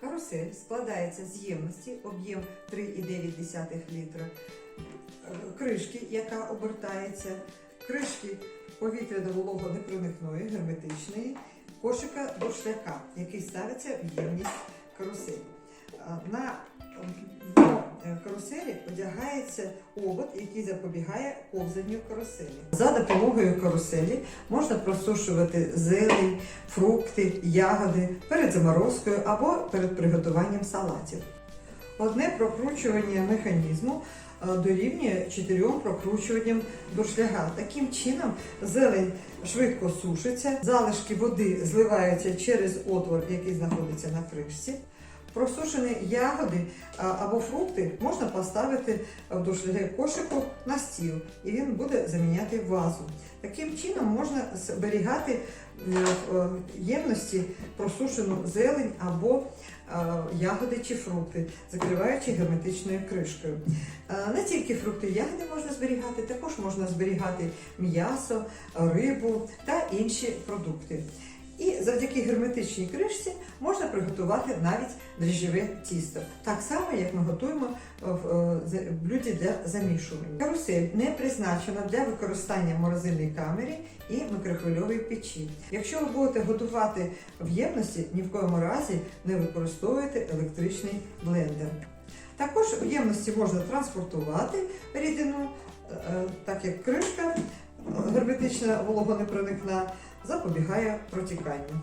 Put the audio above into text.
Карусель складається з ємності, об'єм 3,9 літра, е, кришки, яка обертається, кришки повітряно-вологонепроникної, герметичної, кошика дошляка, який ставиться в ємність карусель. На е, каруселі одягається обод, який запобігає ковзанню каруселі. За допомогою каруселі можна просушувати зелень, фрукти, ягоди перед заморозкою або перед приготуванням салатів. Одне прокручування механізму е, дорівнює чотирьом прокручуванням дошляга. Таким чином зелень швидко сушиться, залишки води зливаються через отвор, який знаходиться на кришці. Просушені ягоди або фрукти можна поставити в дошляги кошику на стіл, і він буде заміняти вазу. Таким чином можна зберігати в е, ємності просушену зелень або е, ягоди чи фрукти, закриваючи герметичною кришкою. Е, Не тільки фрукти і ягоди можна зберігати, також можна зберігати м'ясо, рибу та інші продукти. І завдяки герметичній кришці можна приготувати навіть дріжджове тісто, так само як ми готуємо в е, блюді для замішування. Карусель не призначена для використання в морозильній камері і мікрохвильовій печі. Якщо ви будете готувати в ємності, ні в коєму разі не використовуйте електричний блендер. Також в ємності можна транспортувати рідину, е, так як кришка е, герметична вологонепроникна запобігає протіканню.